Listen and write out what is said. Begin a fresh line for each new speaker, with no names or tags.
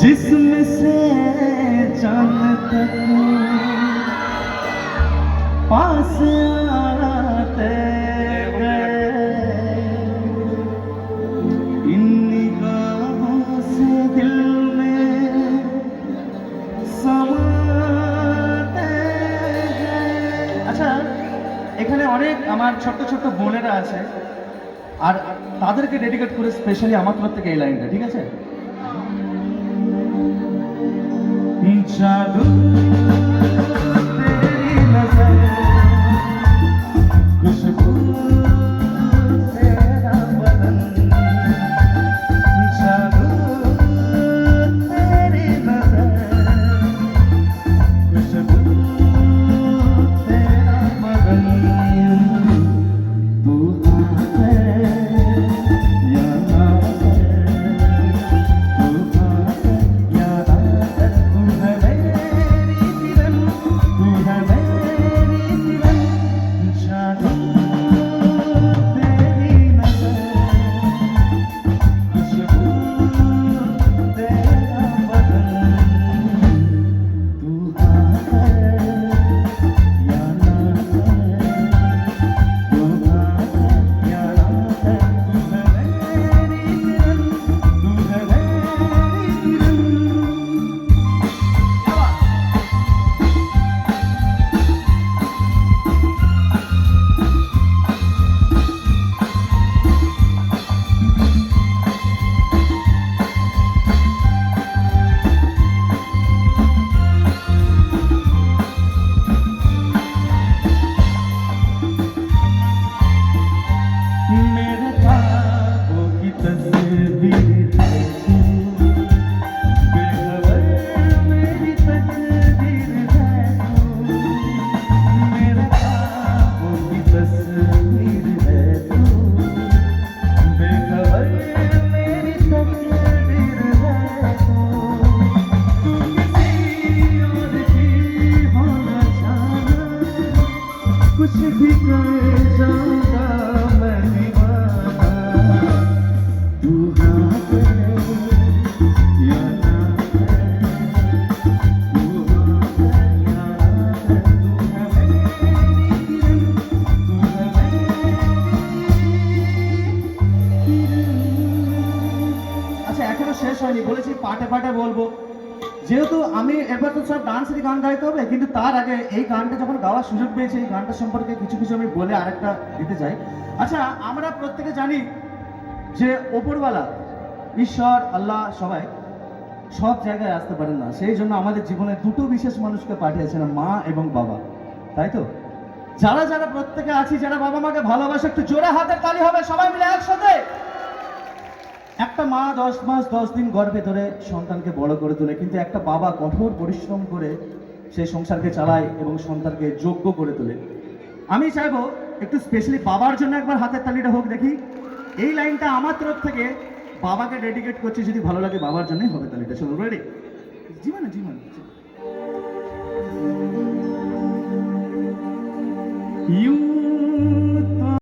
जिसम से चांद तक पास आते गए इन निगाहों से दिल में समाते गए আচ্ছা এখানে অনেক আমার ছোট্ট ছোট্ট বোনেরা আছে আর তাদেরকে ডেডিকেট করে স্পেশালি আমার তরফ থেকে এই লাইনটা ঠিক আছে? जादू मेरे ख्वाबों की तस्वीर है मेरी तकदीर है तू मेरे ख्वाबों की तस्वीर है मेरी तकदीर है कुछ भी कर जाऊँगा मैं এখনও শেষ হয়নি। বলেছি পাটে পাটে বলব। যেহেতু আমি এবার তো সব ডান্সেরই গান গাইতে হবে, কিন্তু তার আগে এই গানটা যখন গাওয়ার সুযোগ পেয়েছি, এই গানটা সম্পর্কে কিছু কিছু আমি বলে আরেকটা দিতে চাই। আচ্ছা আমরা প্রত্যেকে জানি যে ওপরওয়ালা, ঈশ্বর, আল্লাহ সবাই সব জায়গায় আসতে পারেন না। সেই জন্য আমাদের জীবনে দুটো বিশেষ মানুষকে পাঠিয়েছেন মা এবং বাবা। তাই তো? যারা যারা প্রত্যেকে আছি, যারা বাবা মাকে ভালোবাসে, একটু জোরে হাতের তালি হবে, সবাই মিলে একসাথে। একটা মা দশ মাস দশ দিন গর্ভে ধরে সন্তানকে বড় করে তোলে, কিন্তু একটা বাবা কঠোর পরিশ্রম করে সেই সংসারকে চালায় এবং সন্তানকে যোগ্য করে তোলে। আমি চাইব একটু স্পেশালি বাবার জন্য একবার হাতের তালিটা হোক দেখি। এই লাইনটা আমার তরফ থেকে বাবাকে ডেডিকেট করছি, যদি ভালো লাগে বাবার জন্যই হবে তালিটা। চলো রেডি জীবন জীবন